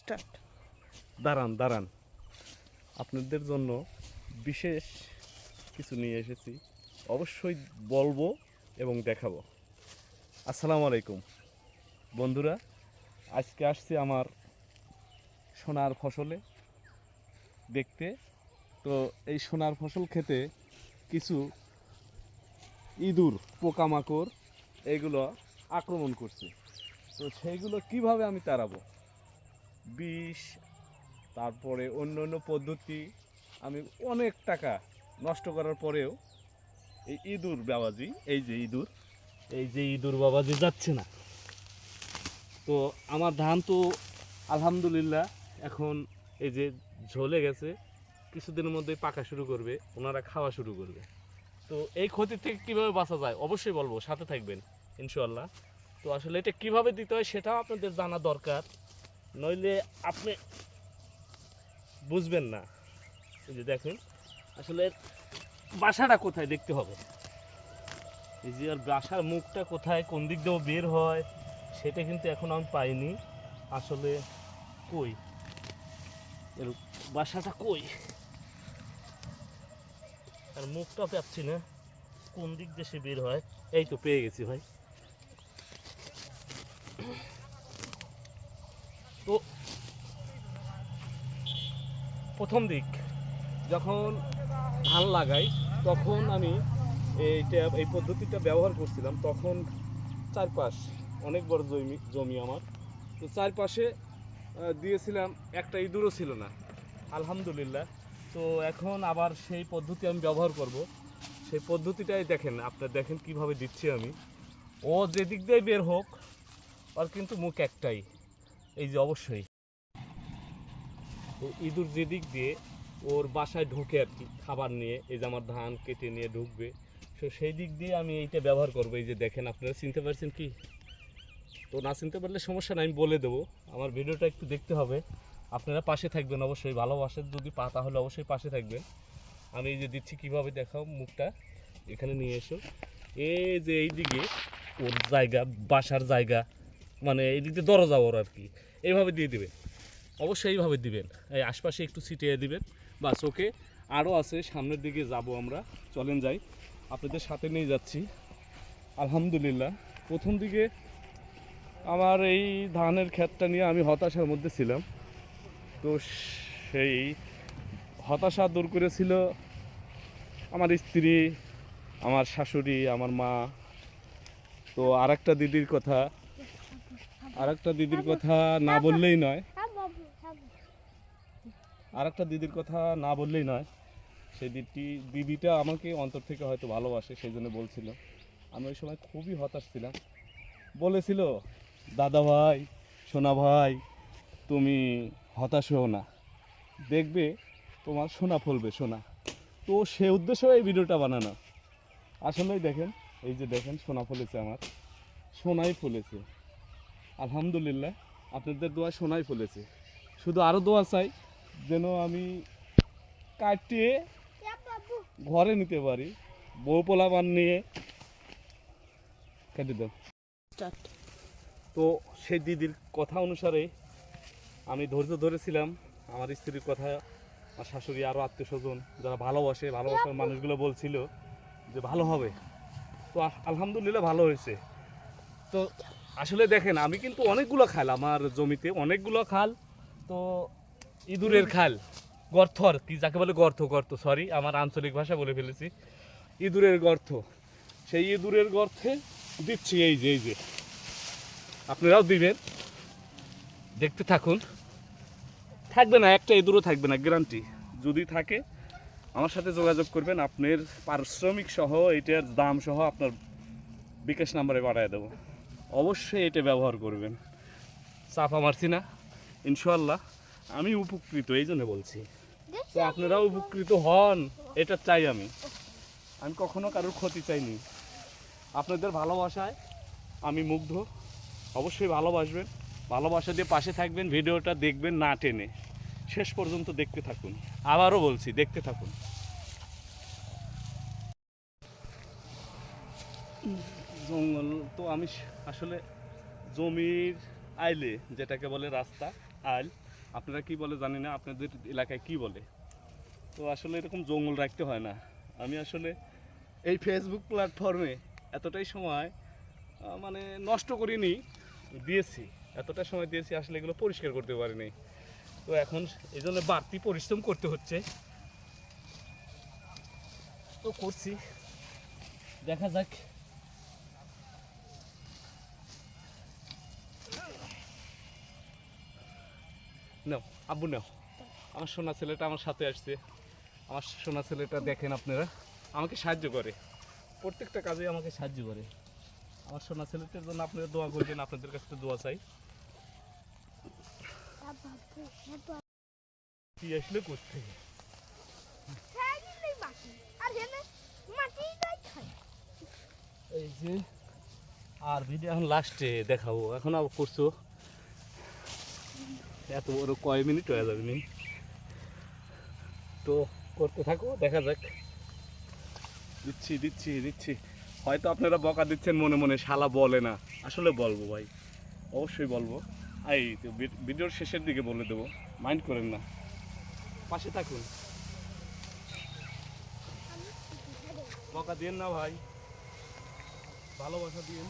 Start দাঁড়ান দাঁড়ান। আপনাদের জন্য বিশেষ কিছু নিয়ে এসেছি। অবশ্যই বলব এবং দেখাবো। আসসালামু আলাইকুম। বন্ধুরা, আজকে আসছি আমার সোনার ফসলে দেখতে। তো এই সোনার ফসল খেতে কিছু ইঁদুর, পোকামাকড়, এগুলো আক্রমণ করছে। তো সেইগুলো কীভাবে আমি তাড়াবো? বিষ, তারপরে অন্য অন্য পদ্ধতি, আমি অনেক টাকা নষ্ট করার পরেও এই ইঁদুর বাবাজি, এই যে ইঁদুর, এই যে ইঁদুর বাবাজি যাচ্ছে না। তো আমার ধান তো আলহামদুলিল্লাহ এখন এই যে ঝলে গেছে, কিছুদিনের মধ্যে পাকা শুরু করবে, ওনারা খাওয়া শুরু করবে। তো এই ক্ষতি থেকে কীভাবে বাঁচা যায়, অবশ্যই বলব, সাথে থাকবেন ইনশাল্লাহ তো আসলে এটা কীভাবে দিতে হয় সেটাও আপনাদের জানা দরকার। নইলে আপনি বুঝবেন না। এই যে দেখেন, আসলে বাসাটা কোথায় দেখতে হবে? এই যে আর বাসার মুখটা কোথায়, কোন দিক দিয়েও বের হয়, সেটা কিন্তু এখন আমি পাইনি। আসলে কই? এর বাসাটা কই? আর মুখটা পাচ্ছি না। কোন দিক দিয়ে সে বের হয়? এই তো পেয়ে গেছি ভাই তো প্রথম দিক, যখন ধান লাগাই, তখন আমি এইটা, এই পদ্ধতিটা ব্যবহার করছিলাম। তখন চারপাশ অনেক বড় জমি জমি আমার। তো চারপাশে দিয়েছিলাম একটা ইঁদুরও ছিল না। আলহামদুলিল্লাহ। তো এখন আবার সেই পদ্ধতি আমি ব্যবহার করব। সেই পদ্ধতিটাই দেখেন, আপনার দেখেন কীভাবে দিচ্ছি আমি। ও যেদিক দিয়ে বের হোক আর কিন্তু মুখ একটাই। এই যে অবশ্যই। তো ইঁদুর যেদিক দিয়ে ওর বাসায় ঢুকে আর কি, খাবার নিয়ে, এই যে আমার ধান কেটে নিয়ে ঢুকবে। তো সেই দিক দিয়ে আমি এইটা ব্যবহার করব, এই যে দেখেন আপনারা, চিনতে পারছেন কি? তো না চিনতে পারলে সমস্যা নাই, আমি বলে দেবো। আমার ভিডিওটা একটু দেখতে হবে। আপনারা পাশে থাকবেন অবশ্যই ভালোবাসেন যদি পা, তাহলে অবশ্যই পাশে থাকবেন। আমি এই যে দিচ্ছি, কীভাবে দেখাও মুখটা, এখানে নিয়ে এসো। এই যে এই দিকে ওর জায়গা, বাসার জায়গা মানে এই দিক দিয়ে দরজা ওর আর কি, এইভাবে দিয়ে দিবে। অবশ্যই এইভাবে দিবেন। এই আশপাশে একটু ছিটিয়ে দিবেন। বা চোখে আরও আছে, সামনের দিকে যাব আমরা। চলেন যাই। আপনাদের সাথে নিয়ে যাচ্ছি। আলহামদুলিল্লাহ। প্রথম দিকে আমার এই ধানের ক্ষেতটা নিয়ে আমি হতাশার মধ্যে ছিলাম। তো সেই হতাশা দূর করেছিল আমার স্ত্রী, আমার শাশুড়ি, আমার মা। তো আরেকটা দিদির কথা। আরেকটা দিদির কথা না বললেই নয়। আর একটা দিদির কথা না বললেই নয়। সেই দিদি, দিদিটা আমাকে অন্তর থেকে হয়তো ভালোবাসে, সেই জন্য বলছিল। আমি ওই সময় খুবই হতাশ ছিলাম। বলেছিল, দাদা ভাই, সোনা ভাই, তুমি হতাশ হও না। দেখবে তোমার সোনা ফলবে, সোনা। তো সে উদ্দেশ্য এই ভিডিওটা বানানো। আসলেই দেখেন, এই যে দেখেন, সোনা ফলেছে আমার। সোনাই ফলেছে। আলহামদুলিল্লাহ, আপনাদের দোয়া সোনাই ফলেছে। শুধু আরও দোয়া চাই যেন আমি কাটিয়ে ঘরে নিতে পারি। বউ পোলাপান নিয়ে কেটে দাও। তো সেই দিদির কথা অনুসারে আমি ধৈর্য ধরেছিলাম। আমার স্ত্রীর কথা আমার শাশুড়ি আরও আত্মীয় স্বজন যারা ভালোবাসে ভালোবাসার মানুষগুলো বলছিল যে ভালো হবে। তো আলহামদুলিল্লাহ ভালো হয়েছে। তো আসলে দেখেন আমি কিন্তু অনেকগুলো খাল আমার জমিতে অনেকগুলো খাল। তো ইঁদুরের খাল। গর্ত আর কি যাকে বলে গর্ত গর্ত সরি আমার আঞ্চলিক ভাষা বলে ফেলেছি। ইঁদুরের গর্ত সেই ইঁদুরের গর্তে দিচ্ছি, এই যে এই যে। আপনারাও দিবেন। দেখতে থাকুন। থাকবে না, একটা ইঁদুরও থাকবে না গ্যারান্টি যদি থাকে, আমার সাথে যোগাযোগ করবেন, আপনার পারিশ্রমিক সহ, এটার দাম সহ আপনার বিকাশ নাম্বারে পাঠিয়ে দেবো। অবশ্যই এটা ব্যবহার করবেন। চাপা মারছি না ইনশাল্লাহ আমি উপকৃত এই জন্য বলছি। তো আপনারাও উপকৃত হন এটা চাই আমি। আমি কখনো কারোর ক্ষতি চাইনি। আপনাদের ভালোবাসায় আমি মুগ্ধ। অবশ্যই ভালোবাসবেন। ভালোবাসা দিয়ে পাশে থাকবেন ভিডিওটা দেখবেন না টেনে। শেষ পর্যন্ত দেখতে থাকুন। আবারও বলছি দেখতে থাকুন। জঙ্গল তো আমি আসলে জমির আইলে যেটাকে বলে রাস্তা আল আপনারা কি বলে জানি না, আপনাদের এলাকায় কি বলে? তো আসলে এরকম জঙ্গল রাখতে হয় না। আমি আসলে এই ফেসবুক প্ল্যাটফর্মে এতটাই সময় মানে নষ্ট করিনি, দিয়েছি। এতটা সময় দিয়েছি, আসলে এগুলো পরিষ্কার করতে পারিনি। তো এখন এই জন্য বাড়তি পরিশ্রম করতে হচ্ছে। তো করছি। দেখা যাক। নাও, আব্বু নাও। আমার সোনা ছেলেটা আমার সাথে আসছে। আমার সোনা ছেলেটা দেখেন আপনারা, আমাকে সাহায্য করে। প্রত্যেকটা কাজে আমাকে সাহায্য করে। আমার সোনা ছেলেটার জন্য আপনারা দোয়া করবেন, আপনাদের কাছে তো দোয়া চাই। আসলে করতে এই যে, আর ভিডিও এখন লাস্টে দেখাবো। এখন আবার করছ? এত বড় কয় মিনিট হয়ে যাবে নি? তো করতে থাকো, দেখা যাক। দিচ্ছি দিচ্ছি দিচ্ছি। হয়তো আপনারা বকা দিচ্ছেন মনে মনে, শালা বলে না। আসলে বলব ভাই, অবশ্যই বলব। এই তো ভিডিওর শেষের দিকে বলে দেবো, মাইন্ড করেন না। পাশে থাকুন। বকা দিয়েন না ভাই। ভালোবাসা দিয়েন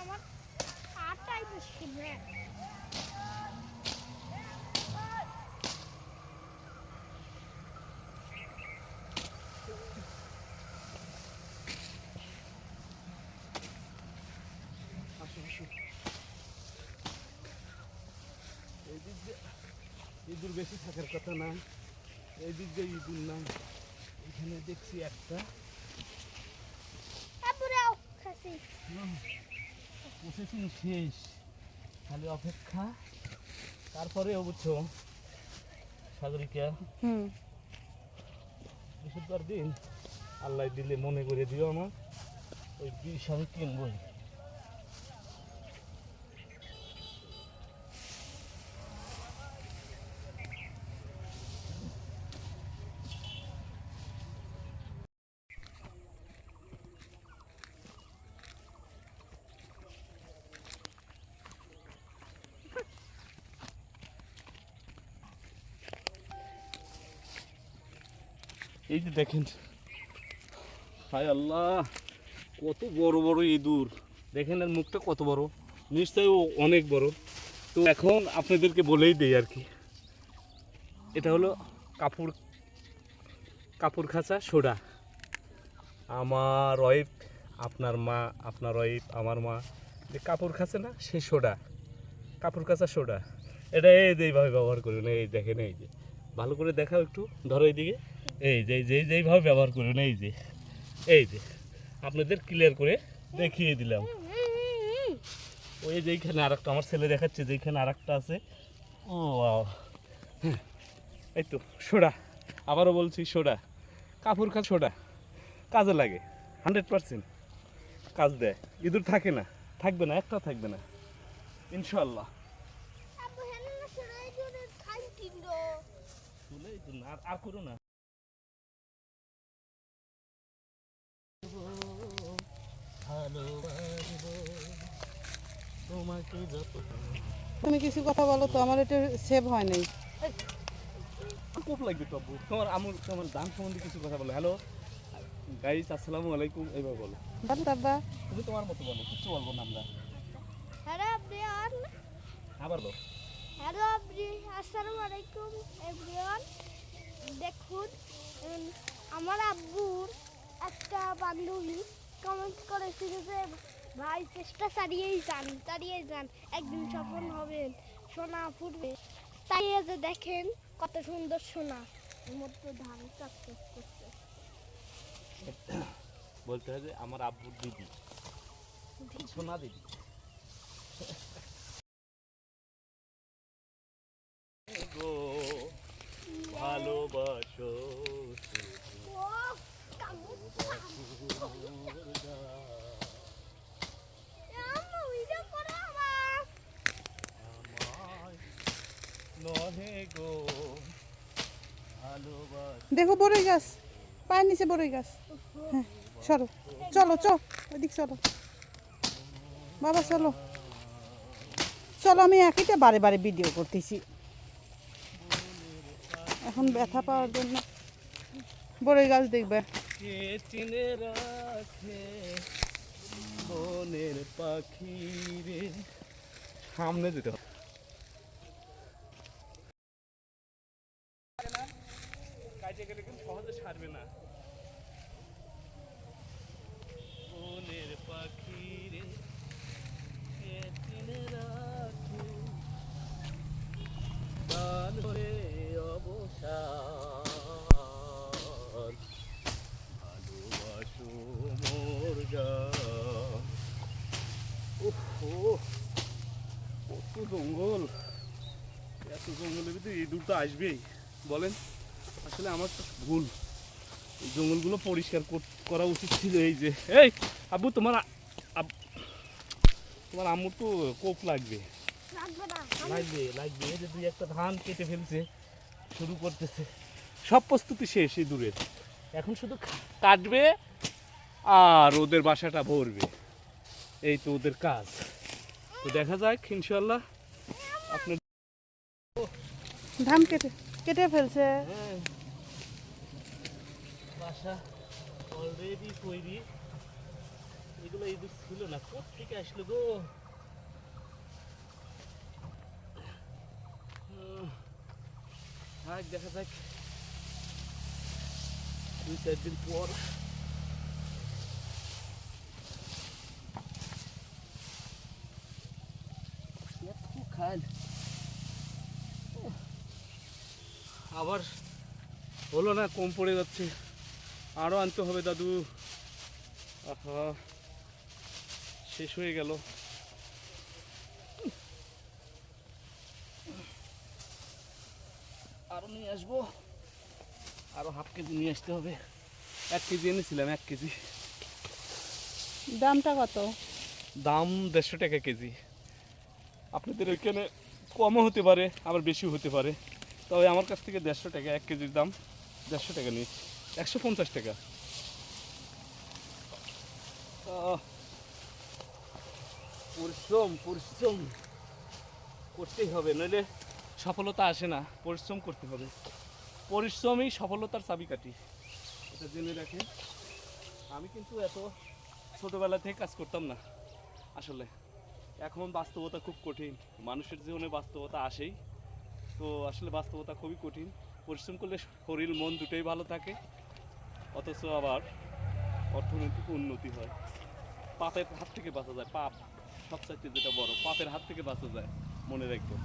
আমার হাতটাই মুশকিল রে আসো আসো এই দিক দিয়ে ইঁদুর বেশি থাকার কথা না। এই দিক দিয়ে ইঁদুর না এখানে দেখছি একটা। প্রসেসিং শেষ। খালি অপেক্ষা। তারপরে বুঝছ সাগরিকা। হুম। বৃহস্পতিবার দিন আল্লাহ দিলে মনে করে দিও আমার। ওই বিষ আমি কিনবই। এই যে দেখেন। হায় আল্লাহ, কত বড় বড় ইঁদুর। দেখেন আর মুখটা কত বড়। নিশ্চয়ই ও অনেক বড়। তো এখন আপনাদেরকে বলেই দেই আর কি। এটা হলো কাপড় কাপড় খাঁচা সোডা। আমার ওয়াইফ, আপনার মা, আপনার ওয়াইফ, আমার মা। যে কাপড় খাঁচে না, সে সোডা। কাপড় খাঁচা সোডা। এটা এই যে এইভাবে ব্যবহার করবেন এই দেখেন, এই যে। ভালো করে দেখাও একটু ধরো এইদিকে। এই যে যেই যেইভাবে ব্যবহার করবেন এই যে এই যে আপনাদের ক্লিয়ার করে দেখিয়ে দিলাম। ওই যেইখানে আর একটা আমার ছেলে দেখাচ্ছে যেইখানে আর একটা আছে। ও হ্যাঁ, এই তো সোডা। আবারও বলছি সোডা। কাপড় খা সোডা। কাজে লাগে হান্ড্রেড পার্সেন্ট। কাজ দেয়। ইঁদুর থাকে না থাকবে না একটা থাকবে না। ইনশাল্লাহ আবু হেন না সরাই জোরে খাই তিনডো তুলে তো না, আর- আর করো না। তুমি কিছু কথা বলো তো আমার এটা সেভ হয় নাই। খুব লাগবে টব্বু? তোমার আমুর তোমার দাম সম্বন্ধে কিছু কথা বলো। হ্যালো গাইস আসসালামু আলাইকুম এইভাবে বলো। বলো বাবা তুমি তোমার মতো বলো কিছু বলব না আমরা। আবার বলো। হ্যালো আপনি আসসালামু আলাইকুম এভরিওয়ান। দেখুন আমার আব্বুর একটা বান্ধবী কমেন্ট করেছিল যে ভাই চেষ্টা চালিয়েই যান চালিয়েই যান একদিন সফল হবেন সোনা ফুটবে। তাই যে দেখেন কত সুন্দর সোনা। মধ্যে ধান চাষ করছে। বলতে হবে আমার আব্বুর দিদি। সোনা দিদি গো ভালোবাসো ও কামু আম্মু ভিডিও করো আমার নহে গো দেখো বড়ই গাছ পায়ের নিচে বড়ই গাছ। হ্যাঁ সরো। চলো চ ওইদিক চলো। বাবা চলো। চলো আমি একইটা বারে বারে ভিডিও করতেছি। এখন ব্যথা পাওয়ার জন্য বড়ই গাছ দেখবে। কে চিনে রাখে বনের পাখি রে? সামনে যেতে হবে কাজে গেলে কিন্তু সহজে সারবে না বনের পাখি রে কে চিনে রাখে গান করে অবসান ভালোবাসো মোর গান উফ, ওহ, কত জঙ্গল। এত জঙ্গলের ভিতরে এই দূরটা আসবেই। বলেন আসলে আমার তো ভুল। এই জঙ্গলগুলো পরিষ্কার কর- উচিত ছিল এই যে। এই আব্বু তোমার তোমার আম্মুর তো কোপ লাগবে। লাগবে লাগবে লাগবে। এই যে দুই একটা ধান কেটে ফেলছে শুরু করতেছে। সব প্রস্তুতি শেষ এই দূরের। এখন শুধু কাটবে আর ওদের বাসাটা ভরবে। এই তো ওদের কাজ। তো দেখা যাক ইনশাল্লাহ আপনার ধান কেটে কেটে ফেলছে হ্যাঁ, বাসা অলরেডি তৈরি এগুলো এই ছিল না কোথেকে আসলো গো দেখা যাক দুই চার দিন পর এত খাল আবার হলো না কম পড়ে যাচ্ছে। আরও আনতে হবে দাদু। আহা শেষ হয়ে গেল। আরও নিয়ে আসব। আরও হাফ কেজি নিয়ে আসতে হবে। এক কেজি এনেছিলাম এক কেজি। দামটা কত? দাম দেড়শো টাকা কেজি। আপনাদের ওইখানে কমও হতে পারে আবার বেশিও হতে পারে। তবে আমার কাছ থেকে দেড়শো টাকা, এক কেজির দাম দেড়শো টাকা নিই একশো পঞ্চাশ টাকা। পরিশ্রম পরিশ্রম করতেই হবে, নইলে সফলতা আসে না, পরিশ্রম করতে হবে। পরিশ্রমই সফলতার চাবিকাঠি। এটা জেনে রাখেন, আমি কিন্তু এত ছোটোবেলা থেকে কাজ করতাম না, আসলে। এখন বাস্তবতা খুব কঠিন, মানুষের জীবনে বাস্তবতা আসেই। তো আসলে বাস্তবতা খুবই কঠিন। পরিশ্রম করলে শরীর, মন দুটোই ভালো থাকে। অথচ আবার অর্থনৈতিক উন্নতি হয়। পাপের হাত থেকে বাঁচা যায়। পাপ সবচাইতে যেটা বড়, পাপের হাত থেকে বাঁচা যায়, মনে রাখবেন